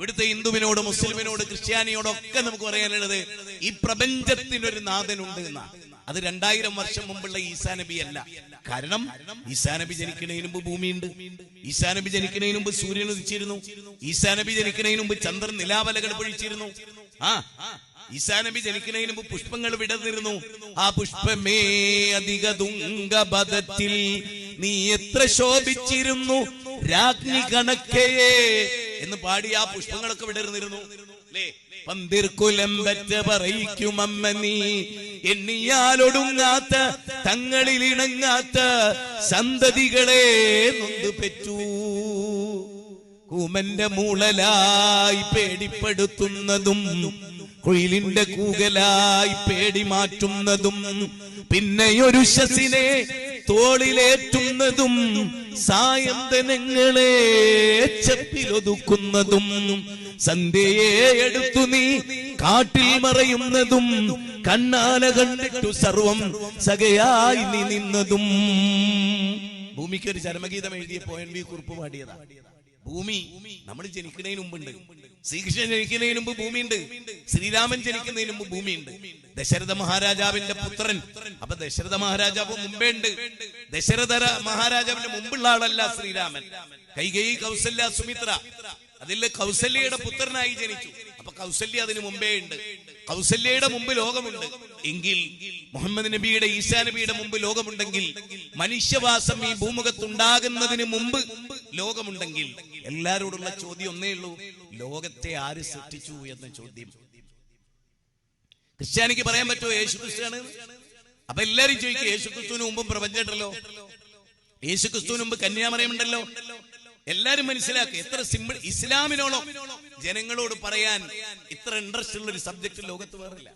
ഇവിടുത്തെ ഹിന്ദുവിനോട് മുസ്ലിമിനോട് ക്രിസ്ത്യാനിയോടൊക്കെ നമുക്ക് പറയാനുള്ളത് ഈ പ്രപഞ്ചത്തിനൊരു നാഥനുണ്ട് എന്നാണ് അത് രണ്ടായിരം വർഷം മുമ്പുള്ള ഈസാ നബി അല്ല. കാരണം ഈസാ നബി ജനിക്കുന്നതിന് മുമ്പ് ഭൂമിയുണ്ട്. ഈസാ നബി ജനിക്കുന്നതിന് മുമ്പ് സൂര്യൻ ഉദിച്ചിരുന്നു. ഈസാ നബി ജനിക്കുന്നതിന് മുമ്പ് ചന്ദ്രൻ നിലാവലകൾ പൊഴിച്ചിരുന്നു. ആ ഈസാ നബി ജനിക്കുന്നതിന് മുമ്പ് പുഷ്പങ്ങൾ വിടർന്നിരുന്നു. ആ പുഷ്പമേ അധിക തുങ്കപദത്തിൽ നീ എത്ര ശോഭിച്ചിരുന്നു? രാജ്ഞി കണക്കയെ എന്ന് പാടി ആ പുഷ്പങ്ങളൊക്കെ വിടർന്നിരുന്നു. പന്തിർക്കുലം പറ്റ പറയിക്കും അമ്മ നീ. എണ്ണിയാലൊടുങ്ങാത്ത തങ്ങളിൽ ഇണങ്ങാത്ത സന്തതികളെ നൊന്തു പെറ്റു. കൂമന്റെ മൂളലായി പേടിപ്പെടുത്തുന്നതും കുയിലിന്റെ കൂകലായി പേടി മാറ്റുന്നതും പിന്നെയൊരു ശസിനെ തോളിലേറ്റുന്നതും സായന്തനങ്ങളെ ചെപ്പിലൊതുക്കുന്നതും സന്ധ്യയെ എടുത്തു നീ കാട്ടിൽ മറയുന്നതും കണ്ണാല കണ്ടിട്ടു സർവം സകയായി നീ നിന്നതും. ഭൂമിക്ക് ഒരു ചരമഗീതം എഴുതിയ പോയൻ വി കുറിപ്പ് പാടിയതാ. ഭൂമി നമ്മൾ ജനിക്കുന്നതിന് മുമ്പുണ്ട്. ശ്രീകൃഷ്ണൻ ജനിക്കുന്നതിന് മുമ്പ് ഭൂമിയുണ്ട്. ശ്രീരാമൻ ജനിക്കുന്നതിന് മുമ്പ് ഭൂമിയുണ്ട്. ദശരഥ മഹാരാജാവിന്റെ പുത്രൻ. അപ്പൊ ദശരഥ മഹാരാജാവ് മുമ്പേ ഉണ്ട്. ദശരഥ മഹാരാജാവിന്റെ മുമ്പുള്ള ആളല്ല ശ്രീരാമൻ. കൈകൈ കൗസല്യ സുമിത്ര. അതിൽ കൗസല്യയുടെ പുത്രനായി ജനിച്ചു. അപ്പൊ കൗസല്യ അതിന് മുമ്പേ ഉണ്ട്. കൗസല്യയുടെ മുമ്പ് ലോകമുണ്ട്. എങ്കിൽ മുഹമ്മദ് നബിയുടെ ഈശാ നബിയുടെ മുമ്പ് ലോകമുണ്ടെങ്കിൽ മനുഷ്യവാസം ഈ ഭൂമുഖത്തുണ്ടാകുന്നതിന് മുമ്പ് ലോകമുണ്ടെങ്കിൽ എല്ലാരോടുള്ള ചോദ്യം ഒന്നേ ഉള്ളൂ. ലോകത്തെ ആര് സൃഷ്ടിച്ചു എന്ന ചോദ്യം. ക്രിസ്ത്യാനിക്ക് പറയാൻ പറ്റുമോ യേശു ക്രിസ്ത്യാണ് അപ്പൊ എല്ലാരും ചോദിക്കും യേശു ക്രിസ്തുവിന് മുമ്പും പ്രപഞ്ചമുണ്ടല്ലോ യേശു ക്രിസ്തുവിന് മുമ്പ് കന്യാമറിയമുണ്ടല്ലോ എല്ലാരും മനസ്സിലാക്കുക എത്ര സിമ്പിൾ ഇസ്ലാമിനോളം ജനങ്ങളോട് പറയാൻ ഇത്ര ഇൻട്രസ്റ്റ് ഉള്ള ഒരു സബ്ജക്ട് ലോകത്ത് വേറില്ല.